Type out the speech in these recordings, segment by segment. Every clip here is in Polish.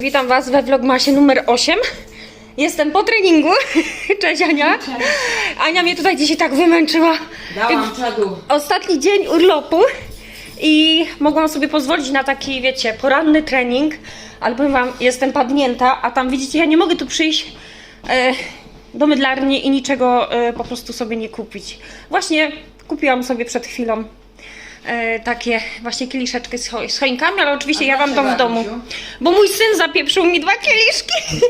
Witam Was we vlogmasie numer 8. Jestem po treningu. Cześć Ania. Ania mnie tutaj dzisiaj tak wymęczyła. Dałam czadu. Ostatni dzień urlopu i mogłam sobie pozwolić na taki, wiecie, poranny trening, ale powiem Wam, jestem padnięta, a tam widzicie, ja nie mogę tu przyjść e, do mydlarni i niczego e, po prostu sobie nie kupić. Właśnie kupiłam sobie przed chwilą e, takie właśnie kieliszeczki z, cho- z choinkami, ale oczywiście A ja Wam to w dlaczego, domu. Bo mój syn zapieprzył mi dwa kieliszki.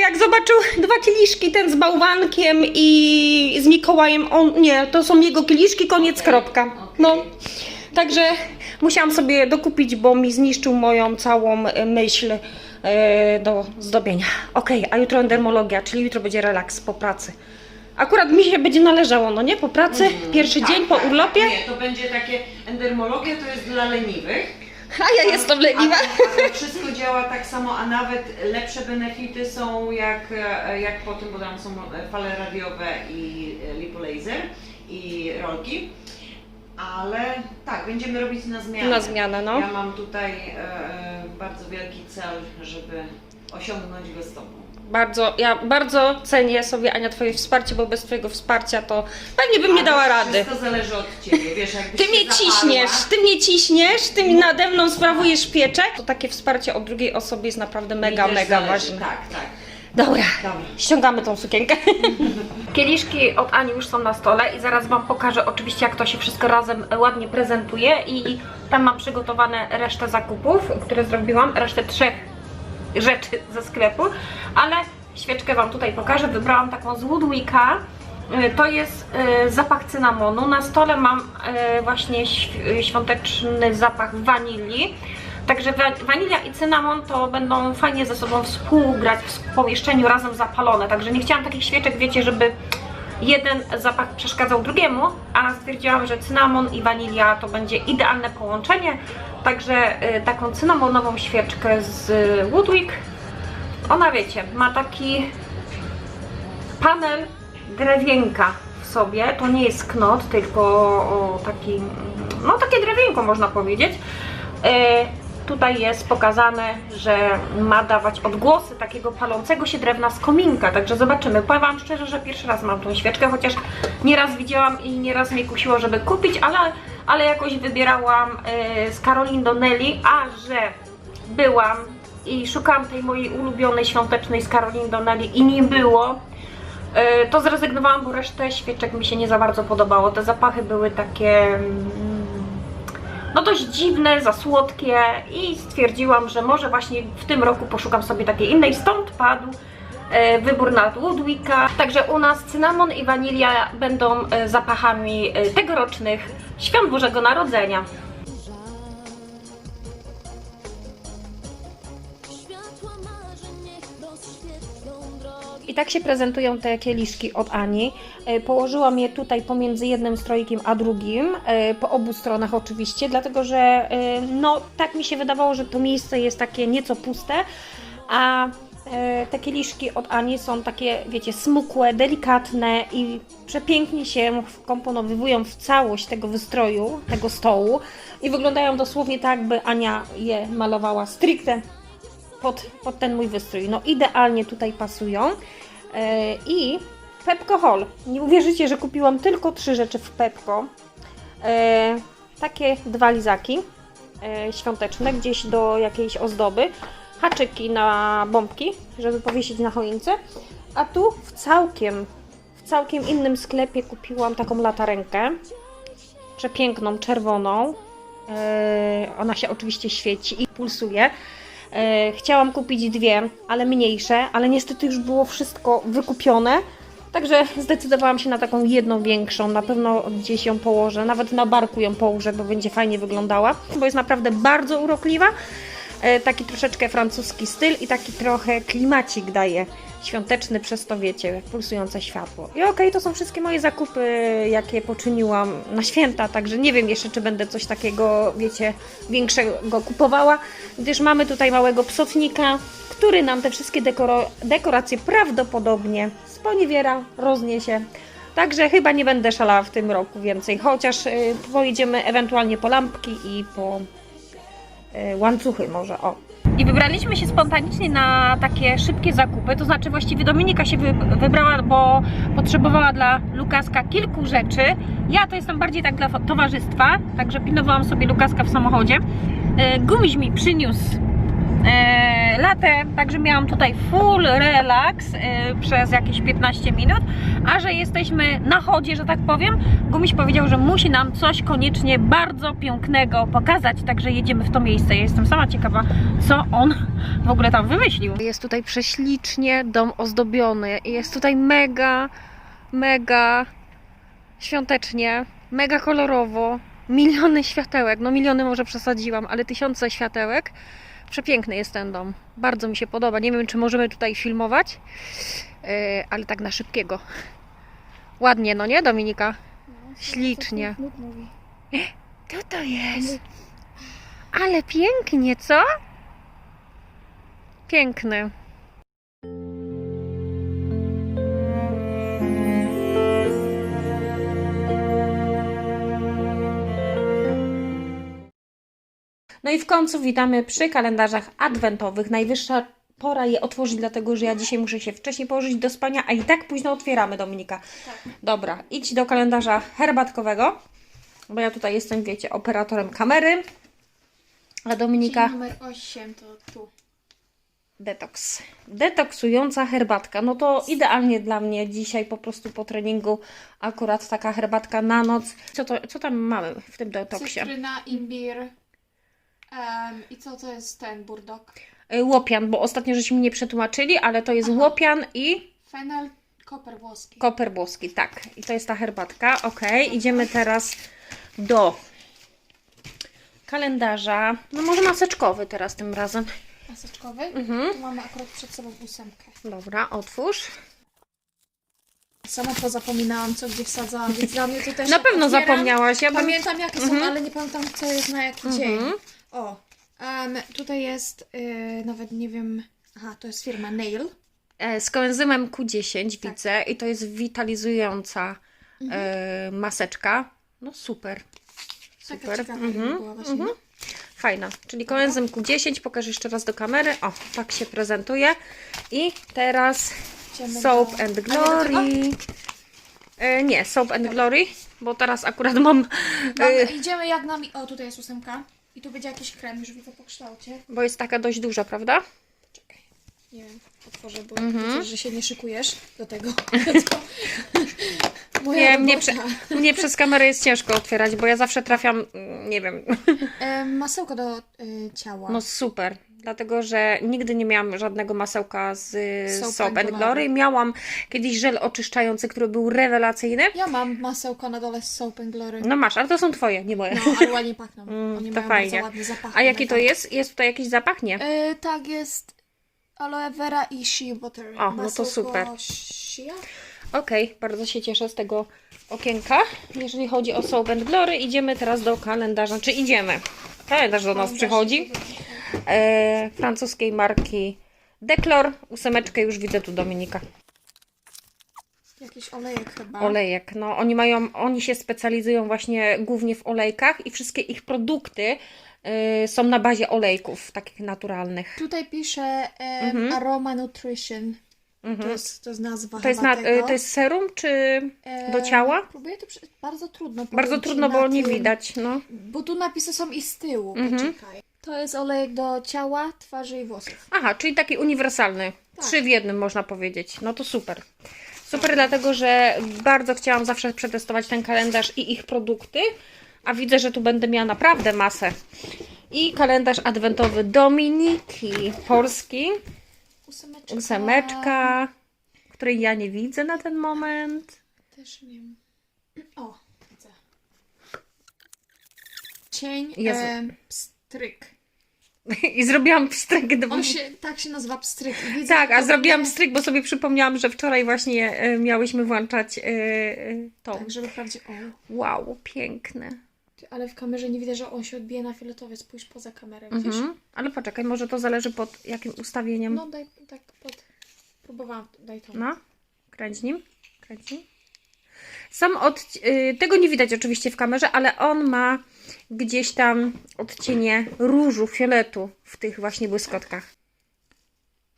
Jak zobaczył dwa kieliszki, ten z bałwankiem i z Mikołajem, on nie, to są jego kieliszki, koniec, kropka. No, także musiałam sobie dokupić, bo mi zniszczył moją całą e, myśl e, do zdobienia. Okej, a jutro endermologia, czyli jutro będzie relaks po pracy. Akurat mi się będzie należało, no nie? Po pracy, pierwszy dzień po urlopie, Nie, to będzie takie endermologia to jest dla leniwych. a ja jestem leniwa. A, a to wszystko działa tak samo, a nawet lepsze benefity są jak, e, jak po tym, bo tam są fale radiowe i e, lipolaser i rolki. Ale tak, będziemy robić na zmianę. Na zmianę, no. Ja mam tutaj e, e, bardzo wielki cel, żeby osiągnąć go z Tobą. Bardzo, ja bardzo cenię sobie Ania Twoje wsparcie, bo bez Twojego wsparcia to pewnie bym nie dała rady. Wszystko zależy od Ciebie, wiesz, jakbyś Ty się mnie zaparła, ciśniesz, ty mnie ciśniesz, ty mi nade mną sprawujesz pieczę. To takie wsparcie od drugiej osoby jest naprawdę mega, też mega zależy. ważne. Tak, tak. Dobra, Dobra. ściągamy tą sukienkę. Kieliszki od Ani już są na stole i zaraz Wam pokażę oczywiście jak to się wszystko razem ładnie prezentuje i tam mam przygotowane resztę zakupów, które zrobiłam, resztę trzech rzeczy ze sklepu, ale świeczkę Wam tutaj pokażę. Wybrałam taką z Woodwicka. Y, To jest y, zapach cynamonu. Na stole mam y, właśnie św- świąteczny zapach wanilii. Także wa- wanilia i cynamon to będą fajnie ze sobą współgrać w pomieszczeniu razem zapalone. Także nie chciałam takich świeczek, wiecie, żeby jeden zapach przeszkadzał drugiemu, a stwierdziłam, że cynamon i wanilia to będzie idealne połączenie. Także y, taką cynamonową świeczkę z Woodwick. Ona wiecie, ma taki panel drewienka w sobie. To nie jest knot, tylko taki, no takie drewienko można powiedzieć. Tutaj jest pokazane, że ma dawać odgłosy takiego palącego się drewna z kominka, także zobaczymy. Powiem Wam szczerze, że pierwszy raz mam tą świeczkę, chociaż nieraz widziałam i nieraz mnie kusiło, żeby kupić, ale, ale jakoś wybierałam e, z Caroline Donnelly, a że byłam i szukałam tej mojej ulubionej świątecznej z Caroline Donnelly i nie było, e, to zrezygnowałam, bo resztę świeczek mi się nie za bardzo podobało. Te zapachy były takie mm, no dość dziwne, za słodkie i stwierdziłam, że może właśnie w tym roku poszukam sobie takiej innej, stąd padł e, wybór na Woodwicka. Także u nas cynamon i wanilia będą e, zapachami e, tegorocznych świąt Bożego Narodzenia. I tak się prezentują te kieliszki od Ani. E, Położyłam je tutaj pomiędzy jednym stroikiem a drugim, e, po obu stronach oczywiście, dlatego że e, no tak mi się wydawało, że to miejsce jest takie nieco puste, a te kieliszki od Ani są takie, wiecie, smukłe, delikatne i przepięknie się wkomponowywują w całość tego wystroju, tego stołu i wyglądają dosłownie tak, jakby Ania je malowała stricte pod, pod ten mój wystrój. No idealnie tutaj pasują. E, I Pepco Hall. Nie uwierzycie, że kupiłam tylko trzy rzeczy w Pepco. E, takie dwa lizaki e, świąteczne, gdzieś do jakiejś ozdoby. Haczyki na bombki, żeby powiesić na choince. A tu w całkiem, w całkiem innym sklepie kupiłam taką latarenkę. Przepiękną, czerwoną. Ona się oczywiście świeci i pulsuje. E, chciałam kupić dwie, ale mniejsze, ale niestety już było wszystko wykupione. Także zdecydowałam się na taką jedną większą. Na pewno gdzieś ją położę, nawet na barku ją położę, bo będzie fajnie wyglądała. Bo jest naprawdę bardzo urokliwa. E, taki troszeczkę francuski styl i taki trochę klimacik daje świąteczny, przez to wiecie, pulsujące światło. I okej, to są wszystkie moje zakupy, jakie poczyniłam na święta, także nie wiem jeszcze, czy będę coś takiego, wiecie, większego kupowała, gdyż mamy tutaj małego psotnika, który nam te wszystkie dekoracje prawdopodobnie sponiewiera, rozniesie. Także chyba nie będę szalała w tym roku więcej, chociaż y, pojedziemy ewentualnie po lampki i po łańcuchy może, o. I wybraliśmy się spontanicznie na takie szybkie zakupy, to znaczy właściwie Dominika się wy, wybrała, bo potrzebowała dla Lukaska kilku rzeczy. Ja to jestem bardziej tak dla towarzystwa, także pilnowałam sobie Lukaska w samochodzie. E, Gumiś mi przyniósł e, latę, także miałam tutaj full relax e, przez jakieś 15 minut, a że jesteśmy na chodzie, że tak powiem, Gumiś powiedział, że musi nam coś koniecznie bardzo pięknego pokazać, także jedziemy w to miejsce. Ja jestem sama ciekawa, co on w ogóle tam wymyślił. Jest tutaj prześlicznie dom ozdobiony jest tutaj mega, mega świątecznie, mega kolorowo, miliony światełek, no miliony może przesadziłam, ale tysiące światełek. Przepiękny jest ten dom. Bardzo mi się podoba. Nie wiem, czy możemy tutaj filmować, yy, ale tak na szybkiego. Ładnie, no nie, Dominika? Ślicznie. Co to jest? Ale pięknie, co? Piękny. No i w końcu witamy przy kalendarzach adwentowych. Najwyższa pora je otworzyć, dlatego że ja dzisiaj muszę się wcześniej położyć do spania, a i tak późno otwieramy, Dominika. Dobra, idź do kalendarza herbatkowego, bo ja tutaj jestem, wiecie, operatorem kamery. A Dominika numer 8 to tu. detoks. Detoksująca herbatka. No to idealnie dla mnie dzisiaj po prostu po treningu akurat taka herbatka na noc. Co, to, co tam mamy w tym detoksie? Cytryna, imbir. Em, I co to jest ten burdok? Y, Łopian, bo ostatnio żeśmy nie przetłumaczyli, ale to jest Aha. łopian i Fenel, koper włoski. koper włoski, tak. I to jest ta herbatka. Ok, idziemy teraz do kalendarza. No może maseczkowy teraz tym razem. Maseczkowy. Mhm. Tu mamy akurat przed sobą ósemkę. Dobra, otwórz. Sama pozapominałam, co gdzie wsadzałam, więc dla mnie to też Na pewno otwieram, zapomniałaś. Ja bym... Pamiętam jakie są, ale nie pamiętam co jest na jaki dzień. Mhm. O, em, tutaj jest, y, nawet nie wiem, aha, to jest firma Nail. E, z koenzymem Q10 Tak. widzę i to jest witalizująca Mhm. e, maseczka. No super. Taka Super. ciekawa Mhm, była właśnie. mhm. Fajna. Czyli koenzym Q10, pokaż jeszcze raz do kamery. O, tak się prezentuje. I teraz Idziemy Soap do- and? Glory. E, nie, Soap and Glory, bo teraz akurat mam, Dobra, e, idziemy jak nami. O, tutaj jest ósemka. I tu będzie jakiś krem, już widzę po kształcie. bo jest taka dość duża, prawda? Czekaj. Nie wiem, otworzę, bo Mhm. widzę, że się nie szykujesz do tego. Moja Nie, mnie, prze, mnie przez kamerę jest ciężko otwierać, bo ja zawsze trafiam, mm, nie wiem, E, masełko do y, ciała. No super, dlatego że nigdy nie miałam żadnego masełka z Soap Soap, and Glory. Miałam kiedyś żel oczyszczający, który był rewelacyjny. Ja mam masełko na dole z Soap and Glory. No masz, ale to są twoje, nie moje. No, ale ładnie pachną. Mm, Oni to mają fajnie. zapach. A jaki to jest? Jest tutaj jakiś zapach? Nie. E, tak, jest aloe vera i shea butter. O, no to Masełko super. Shea? Okej, bardzo się cieszę z tego okienka. Jeżeli chodzi o Soap and Glory, idziemy teraz do kalendarza. Czy idziemy? Kalendarz do nas przychodzi. E, francuskiej marki Declor. Ósemeczkę już widzę tu Dominika. Jakiś olejek chyba. Olejek. No, oni mają, oni się specjalizują właśnie głównie w olejkach i wszystkie ich produkty y, są na bazie olejków, takich naturalnych. Tutaj pisze em, Mhm. Aroma Nutrition. Mhm. To, jest, to jest nazwa To jest, chyba na, tego. y, to jest serum czy Em, do ciała? Próbuję to. Bardzo trudno Bardzo trudno, na bo nie tym, widać. No. Bo tu napisy są i z tyłu. Mhm. Poczekaj. To jest olejek do ciała, twarzy i włosów. Aha, czyli taki uniwersalny. Tak. Trzy w jednym można powiedzieć. No to super. Super, dlatego że bardzo chciałam zawsze przetestować ten kalendarz i ich produkty, a widzę, że tu będę miała naprawdę masę. I kalendarz adwentowy Dominiki Polski. Ósemeczka. ósemeczka, której ja nie widzę na ten moment. Też nie wiem. O, widzę. Cień, Jezu. em, pstryk. I zrobiłam pstryk do On się, tak się nazywa pstryk. Widzę, Tak, a zrobiłam będzie- pstryk, bo sobie przypomniałam, że wczoraj właśnie e, miałyśmy włączać e, tą. Tak, żeby wprawdzie. O, Wow, piękne. ale w kamerze nie widzę, że on się odbije na fioletowie. Spójrz poza kamerę, widzisz? Mhm. Ale poczekaj, może to zależy pod jakim ustawieniem. No daj tak pod. Próbowałam, daj to. No, kręć nim, kręć nim. Sam od... Y, tego nie widać oczywiście w kamerze, ale on ma gdzieś tam odcienie różu, fioletu w tych właśnie błyskotkach.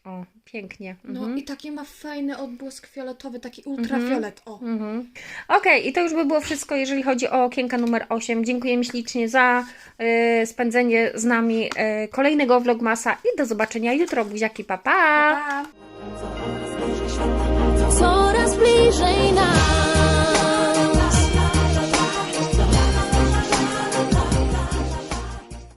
O, pięknie. No mhm. No i taki ma fajny odbłysk fioletowy, taki ultrafiolet, mhm. o. Mhm. Okej, okay, i to już by było wszystko, jeżeli chodzi o okienka numer 8. Dziękujemy ślicznie za y, spędzenie z nami y, kolejnego Vlogmasa i do zobaczenia jutro. Buziaki, papa. Pa, pa. Coraz bliżej.